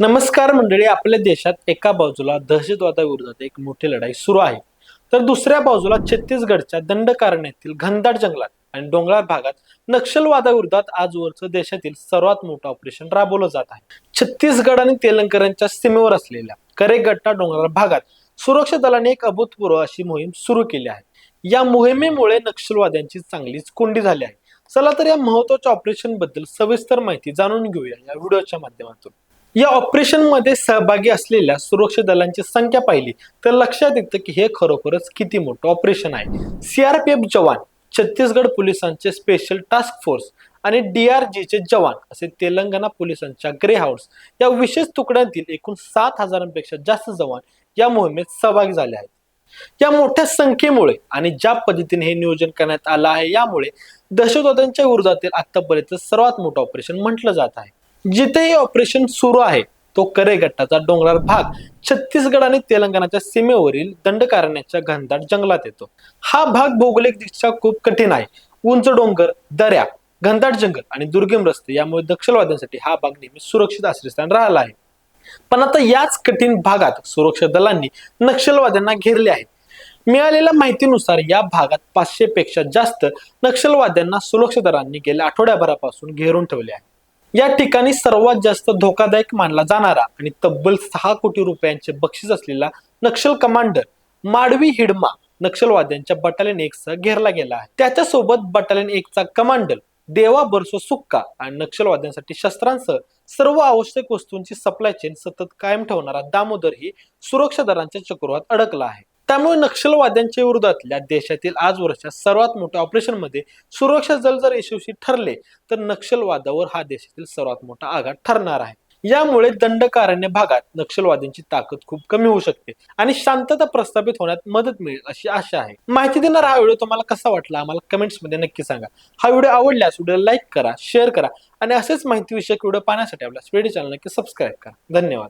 नमस्कार मंडळी आपल्या देशात एका बाजूला दहशतवादाविरोधात एक मोठी लढाई सुरू आहे. तर दुसऱ्या बाजूला छत्तीसगडच्या दंडकारण्यातील घनदाट जंगलात आणि डोंगराळ भागात नक्षलवादाविरोधात आजवरचं देशातील सर्वात मोठं ऑपरेशन राबवलं जात आहे. छत्तीसगड आणि तेलंगणाच्या सीमेवर असलेल्या करेगट्टा डोंगराळ भागात सुरक्षा दलाने एक अभूतपूर्व अशी मोहीम सुरू केली आहे. या मोहिमेमुळे नक्षलवाद्यांची चांगलीच कोंडी झाली आहे. चला तर या महत्त्वाच्या ऑपरेशनबद्दल सविस्तर माहिती जाणून घेऊया या व्हिडिओच्या माध्यमातून. या ऑपरेशनमध्ये सहभागी असलेल्या सुरक्षा दलांची संख्या पाहिली. तर लक्षात येतं की हे खरोखरच किती मोठं ऑपरेशन आहे. सीआरपीएफ जवान छत्तीसगड पोलिसांचे स्पेशल टास्क फोर्स आणि डीआरजीचे जवान असे तेलंगणा पोलिसांच्या ग्रे हाऊस या विशेष तुकड्यांतील एकूण सात हजारांपेक्षा जास्त जवान या मोहिमेत सहभागी झाले आहेत. या मोठ्या संख्येमुळे आणि ज्या पद्धतीने हे नियोजन करण्यात आलं आहे यामुळे दहशतवाद्यांच्या विरोधातील आतापर्यंत सर्वात मोठं ऑपरेशन म्हटलं जात आहे. जिथेही ऑपरेशन सुरू आहे तो करेगट्टाचा डोंगराळ भाग छत्तीसगड आणि तेलंगणाच्या सीमेवरील दंडकारण्याच्या घनदाट जंगलात येतो. हा भाग भौगोलिक दृष्ट्या खूप कठीण आहे. उंच डोंगर दऱ्या घनदाट जंगल आणि दुर्गम रस्ते यामुळे नक्षलवाद्यांसाठी हा भाग नेहमी सुरक्षित आश्रयस्थान राहिला आहे. पण आता याच कठीण भागात सुरक्षा दलांनी नक्षलवाद्यांना घेरले आहे मिळालेल्या माहितीनुसार या भागात पाचशे पेक्षा जास्त नक्षलवाद्यांना सुरक्षा दलांनी गेल्या आठवड्याभरापासून घेरून ठेवले आहे या ठिकाणी सर्वात जास्त धोकादायक मानला जाणारा आणि तब्बल सहा कोटी रुपयांचे बक्षीस असलेला नक्षल कमांडर माडवी हिडमा नक्षलवाद्यांच्या बटालियन एक सह घेरला गेला आहे. त्याच्यासोबत बटालियन एकचा कमांडर देवा बरसो सुक्का आणि नक्षलवाद्यांसाठी शस्त्रांसह सर्व आवश्यक वस्तूंची सप्लाय चेन सतत कायम ठेवणारा दामोदर ही सुरक्षा दलांच्या चक्रात अडकला आहे. त्यामुळे नक्षलवाद्यांच्या विरोधातल्या देशातील आजवरच्या सर्वात मोठ्या ऑपरेशनमध्ये सुरक्षा दल जर यशस्वी ठरले तर नक्षलवादावर हा देशातील सर्वात मोठा आघात ठरणार आहे. यामुळे दंडकारण्य भागात नक्षलवाद्यांची ताकद खूप कमी होऊ शकते आणि शांतता प्रस्थापित होण्यात मदत मिळेल अशी आशा आहे. माहिती देणारा हा व्हिडिओ तुम्हाला कसा वाटला आम्हाला कमेंट्समध्ये नक्की सांगा. हा व्हिडिओ आवडल्यास व्हिडिओ लाईक करा शेअर करा आणि असेच माहितीविषयक व्हिडिओ पाहण्यासाठी आपल्या स्पेडी चॅनल नक्की सबस्क्राईब करा. धन्यवाद.